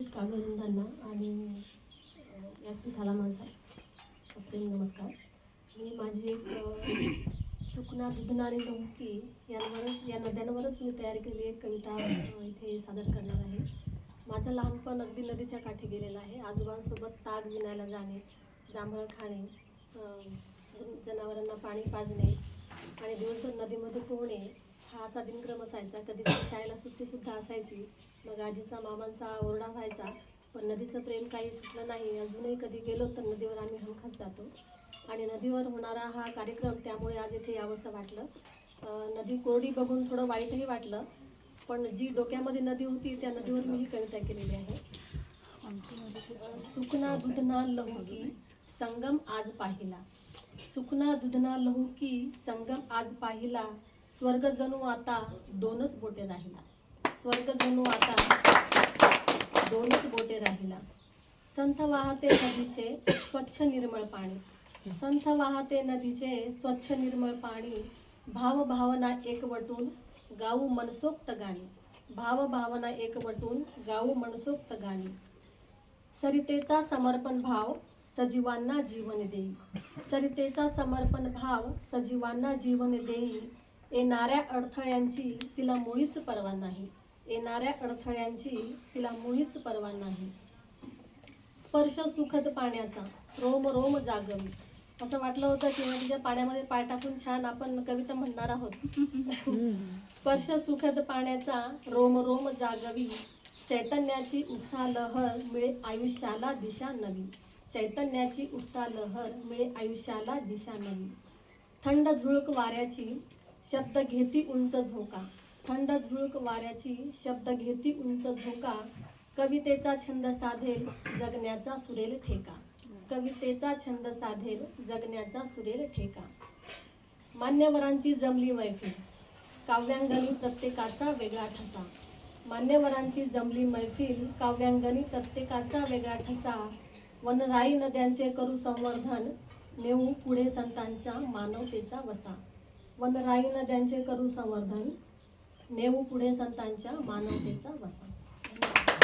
कागरुंदांना आणि व्यासपीठाला माझा प्रेम नमस्कार. मी माझी एक सुकना दुधना आणि यांवरच या नद्यांवरच मी तयार केलेली एक कविता इथे सादर करणार आहे. माझं लहानपण अगदी नदीच्या काठी गेलेलं आहे. आजोबांसोबत ताग विणायला जाणे जांभळं खाणे जनावरांना पाणी पाजणे आणि दिवसभर नदीमध्ये पोहणे हा असा दिनक्रम असायचा. कधी शाळेला सुट्टीसुद्धा असायची. मग आजीचा मामांचा ओरडा व्हायचा. पण नदीचं प्रेम काही सुटलं नाही. अजूनही कधी गेलो तर नदीवर आम्ही हमखास जातो. आणि नदीवर होणारा हा कार्यक्रम त्यामुळे आज इथे यावंसं वाटलं. नदी कोरडी बघून थोडं वाईटही वाटलं. पण जी डोक्यामध्ये नदी होती त्या नदीवर मी ही कविता केलेली आहे. सुखना सुकना दुधना लहुकी संगम आज पाहिला. सुकना दुधना लहुकी संगम आज पाहिला. स्वर्ग जणू आता दोनच बोटे राहिला. स्वर्ग जणू आता दोनच बोटे राहिला. संथ वाहते नदीचे स्वच्छ निर्मळ पाणी. संथ वाहते नदीचे स्वच्छ निर्मळ पाणी. भाव भावना एकवटून गाऊ मनसोक्त गाणी. भाव भावना एकवटून गाऊ मनसोक्त गाणी. सरितेचा समर्पण भाव सजीवांना जीवन देई. सरितेचा समर्पण भाव सजीवांना जीवन देई. येणाऱ्या अडथळ्यांची तिला मुळीच पर्वा नाही. येणाऱ्या अडथळ्यांची तिला मुळीच पर्वा नाही. स्पर्श सुखद पाण्याचा रोम रोम जागवी. असं वाटलं होतं किंवा तिच्या म्हणजे पाण्यामध्ये पाय टाकून छान आपण कविता म्हणणार आहोत. स्पर्श सुखद पाण्याचा रोम रोम जागवी. चैतन्याची उठता लहर मिळे आयुष्याला दिशा नवी. चैतन्याची उठता लहर मिळे आयुष्याला दिशा नवी. थंड झुळक वाऱ्याची शब्द घेती उंच झोका. थंड झुळक वाऱ्याची शब्द घेती उंच झोका. कवितेचा छंद साधेल जगण्याचा सुरेल ठेका. कवितेचा छंद साधेल जगण्याचा सुरेल ठेका. मान्यवरांची जमली मैफिल. काव्यांगणी प्रत्येकाचा वेगळा ठसा. मान्यवरांची जमली मैफिल काव्यांगणी प्रत्येकाचा वेगळा ठसा. वनराई नद्यांचे करू संवर्धन नेऊ पुढे संतांच्या मानवतेचा वसा. वनराई नद्यांचे करू संवर्धन नेऊ पुढे संतांच्या मानवतेचा वसा.